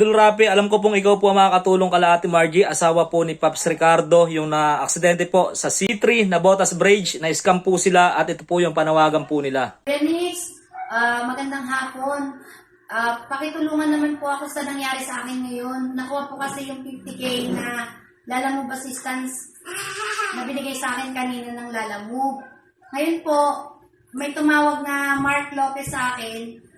Idol Rapi, alam ko pong ikaw po ang makakatulong kala Ate Margie, asawa po ni Paps Ricardo, yung na-aksidente po sa C3 na Botas Bridge, na-scam po sila at ito po yung panawagan po nila. Dennis, ah, magandang hapon. Ah, pakitulungan naman po ako sa nangyari sa akin ngayon. Nakuha po kasi yung 50k na Lalamove assistance na binigay sa akin kanina ng Lalamove. Ngayon po, may tumawag na Mark Lopez sa akin.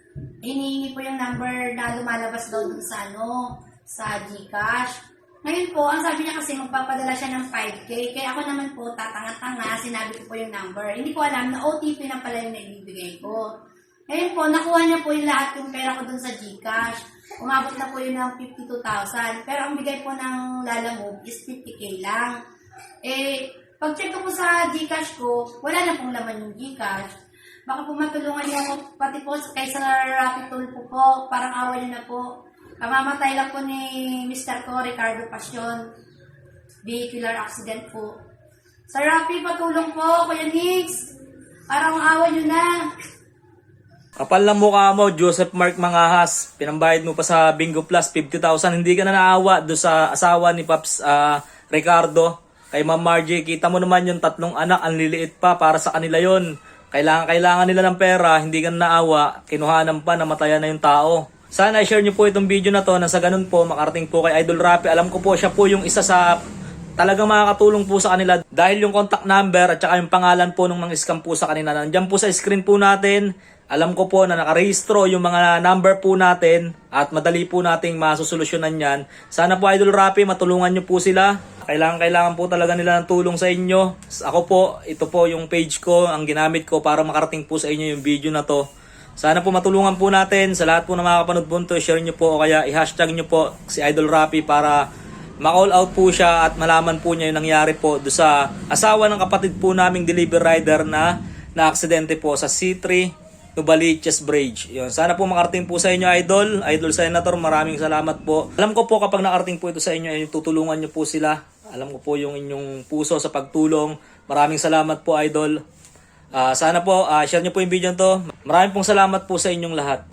Hinihingi po yung number na lumalabas daw dun sa ano, sa Gcash. Ngayon po, ang sabi niya kasi magpapadala siya ng 5K. Kaya ako naman po, tatanga-tanga, sinabi ko po yung number. Hindi ko alam na OTP na pala yung naibibigay ko. Ngayon po, nakuha niya po yung lahat yung pera ko dun sa Gcash. Umabot na po yun ng 52,000. Pero ang bigay po ng Lalamove is 50K lang. Eh, pag check ko po sa Gcash ko, wala na pong laman yung Gcash. Baka po matulungan niyo ako, pati po kay sa Rapid Tool po po, parang awa niyo na po. Kamamatay lang po ni Mr. ko, Ricardo Passion. Vehicular accident po. Sa Rapid, patulong po, Kuya Nix. Parang awa niyo na. Kapal ng mukha mo, Joseph Mark Mangahas. Pinambayad mo pa sa Bingo Plus, 50,000. Hindi ka na naawa do sa asawa ni Paps ah, Ricardo. Kay Ma'am Margie, kita mo naman yung tatlong anak, ang liliit pa para sa kanila yon. Kailangan, kailangan nila ng pera, hindi ka na naawa, kinuhanan pa, namatayan na yung tao. Sana i-share nyo po itong video na to na sa ganun po, makarating po kay Idol Rapi. Alam ko po, siya po yung isa sa talagang makakatulong po sa kanila dahil yung contact number at saka yung pangalan po ng mga scam po sa kanila. Nandiyan po sa screen po natin. Alam ko po na nakarehistro yung mga number po natin at madali po nating masusolusyonan yan. Sana po Idol Rapi, matulungan nyo po sila. Kailangan kailangan po talaga nila ng tulong sa inyo. Ako po, ito po yung page ko, ang ginamit ko para makarating po sa inyo yung video na to. Sana po matulungan po natin sa lahat po na makakapanood po nito, share nyo po o kaya i-hashtag nyo po si Idol Rapi para ma-call out po siya at malaman po niya yung nangyari po do sa asawa ng kapatid po naming delivery rider na na-aksidente po sa C3 Nubaliches Bridge. Yun. Sana po makarating po sa inyo, Idol. Idol Senator, maraming salamat po. Alam ko po kapag nakarating po ito sa inyo, ay tutulungan nyo po sila. Alam ko po yung inyong puso sa pagtulong. Maraming salamat po, Idol. Ah, sana po, ah, share nyo po yung video to. Maraming pong salamat po sa inyong lahat.